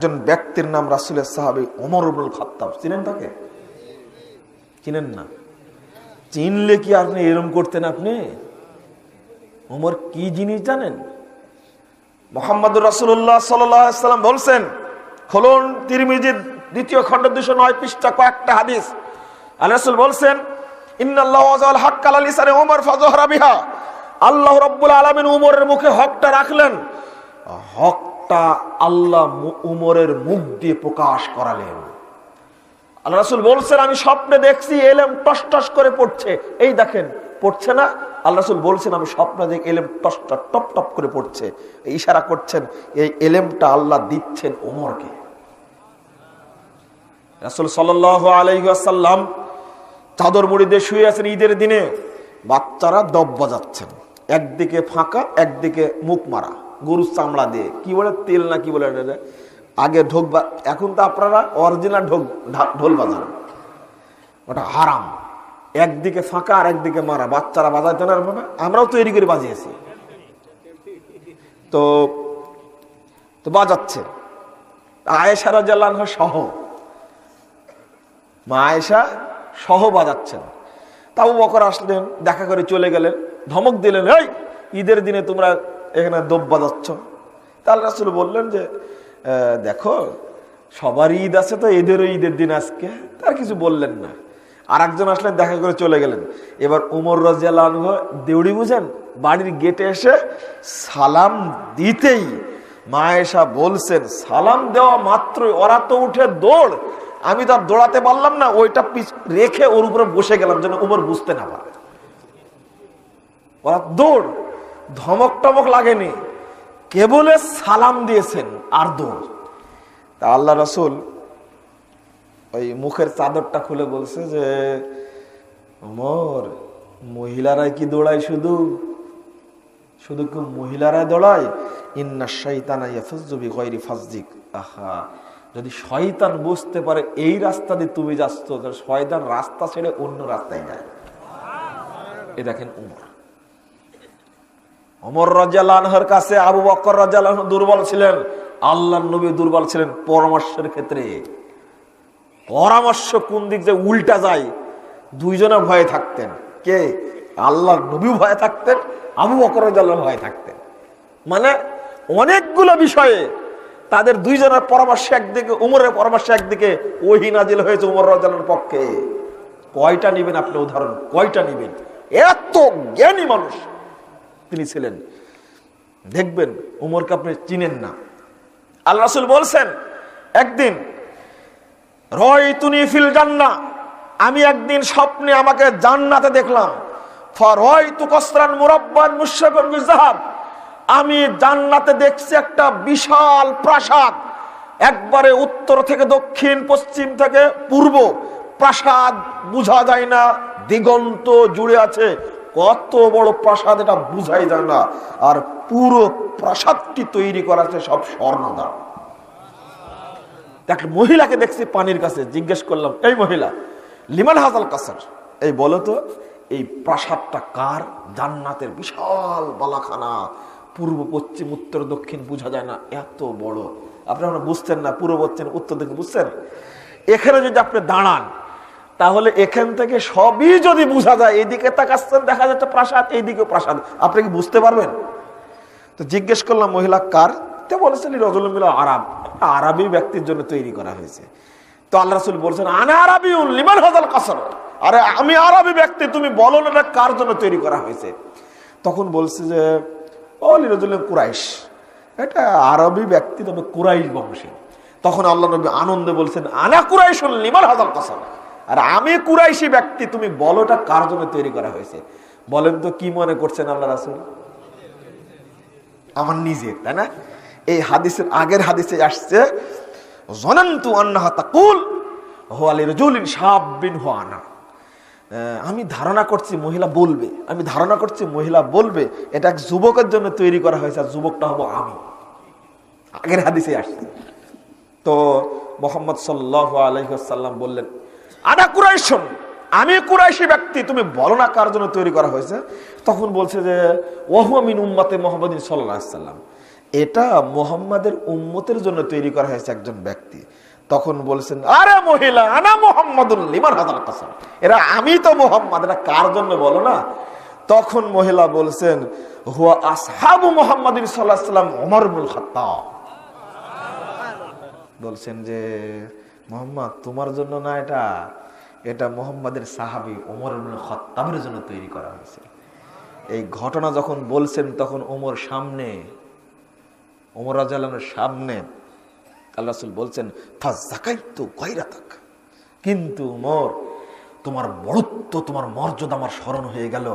একজন ব্যক্তির নাম রাসুলের সাহাবি ওমর উবুল খাত্তাব। চিনেন তাকে? চিনেন না। চিনলে কি আপনি এরম করতেন আপনি? ওমর কি জিনিস জানেন? মোহাম্মদ রাসুল্লাহ সাল্লাম বলছেন, খোলন তিরমিজির দ্বিতীয় খণ্ড দুশো নয় পৃষ্ঠা কয়েকটা হাদিস। আল্লাহ রাসূল বলছেন আল্লাহ রব্বুল আলামিন উমরের মুখে হকটা রাখলেন। হকটা আল্লাহ উমরের মুখ দিয়ে প্রকাশ করালেন। আল্লাহ রাসূল বলছেন, আমি স্বপ্নে দেখছি, এলেম টস টস করে পড়ছে। এই দেখেন, পড়ছে না? আল্লাহ রাসূল বলছেন, আমি স্বপ্নে দেখি এলেম টস টস, টপ টপ করে পড়ছে। ইশারা করছেন, এই এলেমটা আল্লাহ দিচ্ছেন ওমরকে রাসূল সাল্লাল্লাহু আলাইহি চাদর মুড়ি দিয়ে শুয়ে আছেন ঈদের দিনে। বাচ্চারা দব বাজাচ্ছেন। একদিকে ফাঁকা, একদিকে মুখ মারা। গরুর চামড়া দিয়ে। কি বলে তেল না কি বলে? আগে ঢোক এখন তো আপনারা অরিজিনাল ঢোক ঢোল বাজান। ওটা হারাম। একদিকে ফাঁকা আর একদিকে মারা। বাচ্চারা বাজাইতে না এরকম। আমরাও তৈরি করে বাজিয়েছি। তো তো বাজাচ্ছে। আয়েশা রাজাল্লাহ সহ। মা আয়েশা সহ বাজাচ্ছেন। তাও বকর আসলেন, দেখা করে চলে গেলেন। ধমক দিলেন, এই, ঈদের দিনে তোমরা এখানে দোব বাজাচ্ছ তাহলে রাসুল বললেন যে "আহ, দেখো সবার ঈদ আছে তো এদেরও ঈদের দিন আজকে। তার কিছু বললেন না। আর একজন আসলেন দেখা করে চলে গেলেন। এবার উমর রাজিয়াল দেউড়ি বুঝেন বাড়ির গেটে এসে সালাম দিতেই মায়েশা বলছেন সালাম দেওয়া মাত্রই ওরা তো উঠে দৌড়। আমি তো আর দৌড়াতে পারলাম না ওইটা রেখে ওর উপরে বসে গেলাম যেন উমর বুঝতে না পারে। ওরা দৌড়। ধমক টমক লাগেনি। কেবলে সালাম দিয়েছেন আর দৌড় তা আল্লাহ রসুল ওই মুখের চাদরটা খুলে বলছে যে, ওমর, মহিলারাই কি দৌড়ায় শুধু? শুধু কি মহিলারাই দৌড়ায়? ইন্না শৈতানা ইয়াফুজ্জু বিগয়রি ফাজদিক আহা, যদি শয়তান বুঝতে পারে এই রাস্তা দিয়ে তুমি যাচ্ছ শয়তান রাস্তা ছেড়ে অন্য রাস্তায় যায়। এ দেখেন উমর। অমর রাজালানহর কাছে আবু বকর রাজালাহ দুর্বল ছিলেন। আল্লাহ নবী দুর্বল ছিলেন পরামর্শের ক্ষেত্রে। পরামর্শ কোন দিক যে উল্টা যায়? দুইজনে ভয়ে থাকতেন। কে? আল্লাহ নবী ভয়ে থাকতেন, আবু বকর রাজাল্লাহ ভয়ে থাকতেন। মানে অনেকগুলো বিষয়ে তাদের দুইজনের পরামর্শ একদিকে, উমরের পরামর্শ একদিকে ওহি নাজিল হয়েছে উমর রাজালের পক্ষে। কয়টা নিবেন আপনি উদাহরণ? কয়টা নিবেন? এত জ্ঞানী মানুষ। তিনি ছিলেন। দেখবেন, উমরকে আপনি চিনেন না। আল্লাহ বলছেন, একদিন রয় তুনি ফিল জান্না, আমি একদিন স্বপ্নে আমাকে জান্নাতে দেখলাম। মুরাব্বান আমি জান্নাতে দেখছি একটা বিশাল প্রাসাদ। একবারে উত্তর থেকে দক্ষিণ, পশ্চিম থেকে পূর্ব। প্রাসাদ বোঝা যায় না, দিগন্ত জুড়ে আছে। কত বড় প্রাসাদ এটা বুঝাই যায় না। আর পুরো প্রাসাদটি তৈরি করা আছে সব স্বর্ণদা। একটা মহিলাকে দেখছি পানির কাছে, জিজ্ঞেস করলাম, এই মহিলা, লিমান হাজাল কাসার? এই বলো তো, এই প্রাসাদটা কার? জান্নাতের বিশাল বালাখানা। পূর্ব, পশ্চিম, উত্তর, দক্ষিণ বোঝা যায় না, এত বড়। আপনারা বুঝছেন না, পূর্ব, পশ্চিম, উত্তর, দক্ষিণ, বুঝছেন? এখানে যদি আপনি দাঁড়ান তাহলে এখান থেকে সবই যদি বোঝা যায় এইদিকে তাকাচ্ছেন, দেখা যাচ্ছে প্রাসাদ এইদিকে প্রাসাদ। আপনি কি বুঝতে পারবেন? তো জিজ্ঞেস করলাম, মহিলা কার? তো বলেছেন, রজল মিল আরব। ব্যক্তির জন্য তৈরি করা হয়েছে। তো আল্লাহ রাসুল বলছেন, আনা আরবি লিমান হাজাল কাসর? আরে, আমি আরবি ব্যক্তি, তুমি বলো না এটা কার জন্য তৈরি করা হয়েছে? তখন বলছে যে, ও লিরজুল কুরাইশ। এটা আরবি ব্যক্তি তবে কুরাইশ বংশে তখন আল্লাহ নবী আনন্দে বলছেন, আনা কুরাইশ লিমান হাজাল কাসর? আর আমি কুরাইশি ব্যক্তি, তুমি বলোটা কার জন্য তৈরি করা হয়েছে? বলেন তো, কি মনে করছেন আল্লাহ রাসুল? আমার নিজের, তাই না? এই হাদিসের আগের হাদিসে আসছে, জনন্তু আমি ধারণা করছি মহিলা বলবে, আমি ধারণা করছি মহিলা বলবে, এটা এক যুবকের জন্য তৈরি করা হয়েছে, আর যুবকটা হব আমি। আগের হাদিসে আসছে। তো মোহাম্মদ সাল্লাহ আলহিহাল্লাম বললেন আনা কুরাইশন আমি কুরাইশি ব্যক্তি, তুমি বলো না কার জন্য তৈরি করা হয়েছে? তখন বলছে যে ওহমিন উম্মাতে মোহাম্মদ সাল্লাহ সাল্লাম। এটা মোহাম্মদের উম্মতের জন্য তৈরি করা হয়েছে একজন ব্যক্তি। তখন বলছেন, আরে মহিলা, আনা মোহাম্মদুল লিমান হাজার কাসাম। এরা আমি তো মোহাম্মদ এটা কার জন্য বলো না? তখন মহিলা বলছেন, হুয়া আসহাবু মোহাম্মদ সাল্লাহ সাল্লাম ওমর খাত্তাব। বলছেন যে মোহাম্মদ, তোমার জন্য না এটা এটা মোহাম্মদের সাহাবি ওমর খত্তাবের জন্য তৈরি করা হয়েছে। এই ঘটনা যখন বলছেন, তখন ওমর সামনে, ওমর রাজালানের সামনে আল্লাহ বলছেন ফাজাকাইতু গায়রাতাক। কিন্তু ওমর, তোমার বড়ত্ব, তোমার মর্যাদা আমার স্মরণ হয়ে গেল।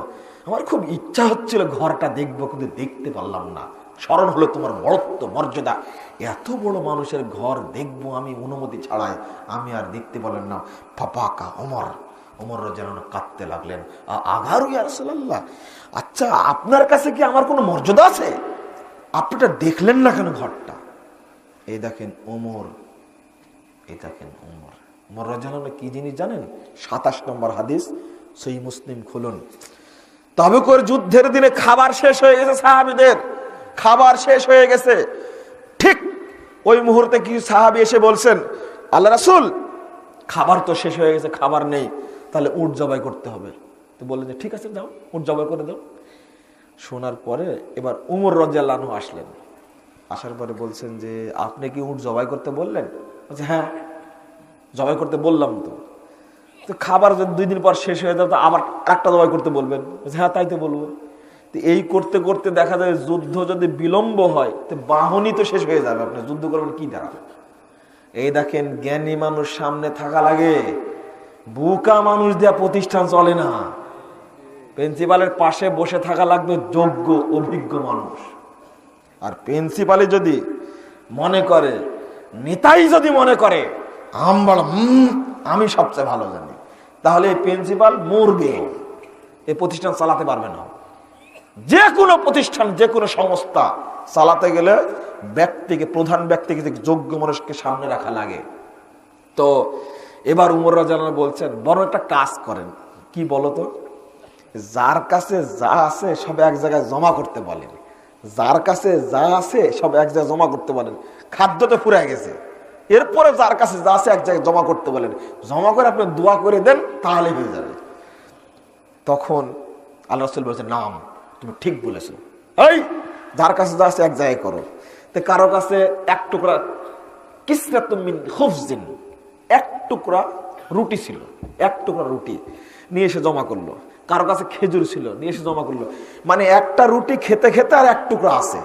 আমার খুব ইচ্ছা হচ্ছিল ঘরটা দেখব, কিন্তু দেখতে পারলাম না। স্মরণ হলো তোমার বড়ত্ব মর্যাদা। এত বড় মানুষের ঘর দেখব আমি অনুমতি ছাড়াই। আমি আর দেখতে পারলাম না। ফাপাকা অমর অমর যেন কাঁদতে লাগলেন। আগারু ইয়ারসাল্লাহ আচ্ছা আপনার কাছে কি আমার কোনো মর্যাদা আছে? আপনিটা দেখলেন না কেন ঘরটা? এই দেখেন ওমর। এই দেখেন ওমর। ওমর রাজানো কি জিনিস জানেন? সাতাশ নম্বর হাদিস সেই মুসলিম খুলুন। তবে করে যুদ্ধের দিনে খাবার শেষ হয়ে গেছে সাহাবিদের। খাবার শেষ হয়ে গেছে। ঠিক ওই মুহূর্তে কিছু সাহাবি এসে বলছেন, আল্লাহ রাসুল, খাবার তো শেষ হয়ে গেছে, খাবার নেই, তাহলে উট জবাই করতে হবে। তো বললেন যে, ঠিক আছে দাও উট জবাই করে দাও। শোনার পরে এবার উমর রাজিয়াল্লাহু আসলেন। আসার পরে বলছেন যে, আপনি কি উট জবাই করতে বললেন? বলছে হ্যাঁ জবাই করতে বললাম তো। তো খাবার যদি দুই দিন পর শেষ হয়ে যাবে তো আবার একটা জবাই করতে বলবেন। হ্যাঁ তাই তো বলব। এই করতে করতে দেখা যায় যুদ্ধ যদি বিলম্ব হয়, তো বাহনই তো শেষ হয়ে যাবে। আপনি যুদ্ধ করবেন কি দ্বারা? এই দেখেন, জ্ঞানী মানুষ সামনে থাকা লাগে। বুকা মানুষ দেওয়া প্রতিষ্ঠান চলে না। প্রিন্সিপালের পাশে বসে থাকা লাগবে যোগ্য, অভিজ্ঞ মানুষ। আর প্রিন্সিপালে যদি মনে করে, নেতাই যদি মনে করে আমবাল আমি সবচেয়ে ভালো জানি। তাহলে এই প্রিন্সিপাল মরবে। এই প্রতিষ্ঠান চালাতে পারবে না। যে কোনো প্রতিষ্ঠান, যে কোনো সংস্থা চালাতে গেলে ব্যক্তিকে, প্রধান ব্যক্তিকে যোগ্য মানুষকে সামনে রাখা লাগে। তো এবার উমর রাজান বলছেন, বড় একটা কাজ করেন। কি বলতো যার কাছে যা আছে সব এক জায়গায় জমা করতে বলেন। যার কাছে যা আছে সব এক জায়গায় জমা করতে বলেন। খাদ্য তো ফুরায় গেছে। এরপরে যার কাছে যা আছে এক জায়গায় জমা করতে বলেন। জমা করে আপনি দোয়া করে দেন তাহলে হয়ে যাবে। তখন আল্লাহ রসুল বলছে নাম। তুমি ঠিক বলেছ। এই! যার কাছে যা আছে এক জায়গায় করো। তো কারও কাছে এক টুকরা কিসরা তুমি খুফজিন এক টুকরা রুটি ছিল এক টুকরা রুটি নিয়ে এসে জমা করল। কারও কাছে খেজুর ছিল নিয়ে এসে জমা করল। মানে একটা রুটি খেতে খেতে আর এক টুকরা আছে।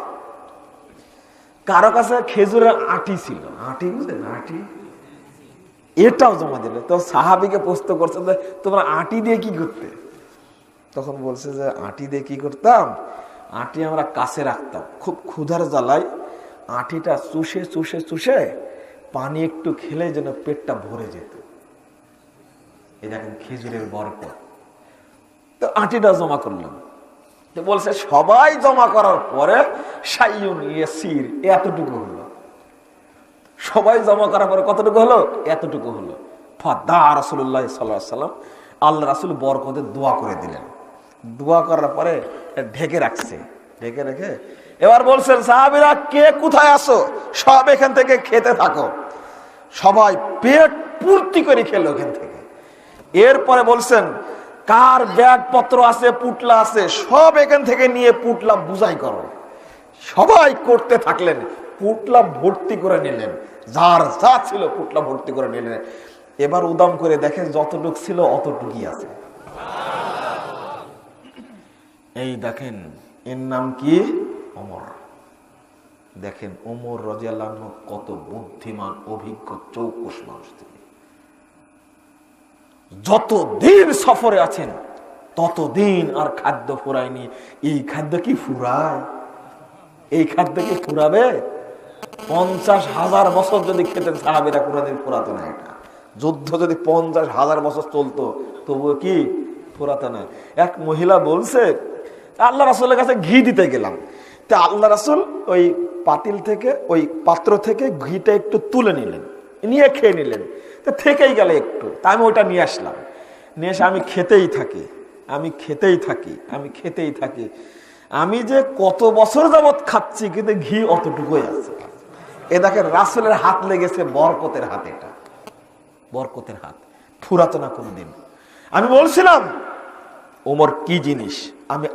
কারও কাছে খেজুরের আটি ছিল। আটি বুঝলেন আটি। এটাও জমা দিলে। তো সাহাবিকে প্রশ্ন করছে যে তোমরা আটি দিয়ে কি করতে? তখন বলছে যে, আটি দিয়ে কি করতাম? আটি আমরা কাছে রাখতাম, খুব ক্ষুধার জ্বালায়। আটিটা চুষে চুষে চুষে পানি একটু খেলে যেন পেটটা ভরে যেত। এই দেখেন খেজুরের বরকত তো আটিটা জমা করলাম। তো বলছে, সবাই জমা করার পরে সাইয়ুন এতটুকু হলো। সবাই জমা করার পরে কতটুকু হলো? এতটুকু হলো। ফাদা রাসুল্লাহ সাল্লাহ সাল্লাম আল্লাহ রাসুল বরকতে দোয়া করে দিলেন। দোয়া করার পরে ঢেকে রাখছে। ঢেকে রেখে এবার বলছেন, সাহাবিরা কে? কোথায় আসো সব এখান থেকে খেতে থাকো। সবাই পেট পূর্তি করে খেলো এখান থেকে। এরপরে বলছেন, কার ব্যাগ পত্র আছে, পুটলা আছে, সব এখান থেকে নিয়ে পুটলা বুঝাই করো। সবাই করতে থাকলেন, পুটলা ভর্তি করে নিলেন। যার যা ছিল পুটলা ভর্তি করে নিলেন। এবার উদাম করে দেখেন, যতটুক ছিল অতটুকুই আছে। এই দেখেন, এর নাম কি? অমর দেখেন, ওমর রাজিয়াল্লাহ কত বুদ্ধিমান, অভিজ্ঞ চৌকুশ মানুষ তিনি। যত দিন সফরে আছেন, ততদিন আর খাদ্য ফুরায়নি। এই খাদ্য কি ফুরায়? এই খাদ্য কি ফুরাবে? পঞ্চাশ হাজার বছর যদি খেতেন সাহাবিরা কোনোদিন ফুরাতো না এটা। যুদ্ধ যদি পঞ্চাশ হাজার বছর চলতো, তবুও কি? ফুরাতো না এক মহিলা বলছে, আল্লাহ রাসুলের কাছে ঘি দিতে গেলাম। তা আল্লাহ রাসুল ওই পাতিল থেকে, ওই পাত্র থেকে ঘিটা একটু তুলে নিলেন, নিয়ে খেয়ে নিলেন। তো থেকেই গেল একটু। তা আমি ওইটা নিয়ে আসলাম। নিয়ে এসে আমি খেতেই থাকি, আমি খেতেই থাকি, আমি খেতেই থাকি। আমি যে কত বছর যাবৎ খাচ্ছি, কিন্তু ঘি অতটুকুই আছে। এ দেখেন, রাসুলের হাত লেগেছে বরকতের হাত এটা। বরকতের হাত। ফুরাতো না কোনদিন। আমি বলছিলাম ওমর কি জিনিস? আমি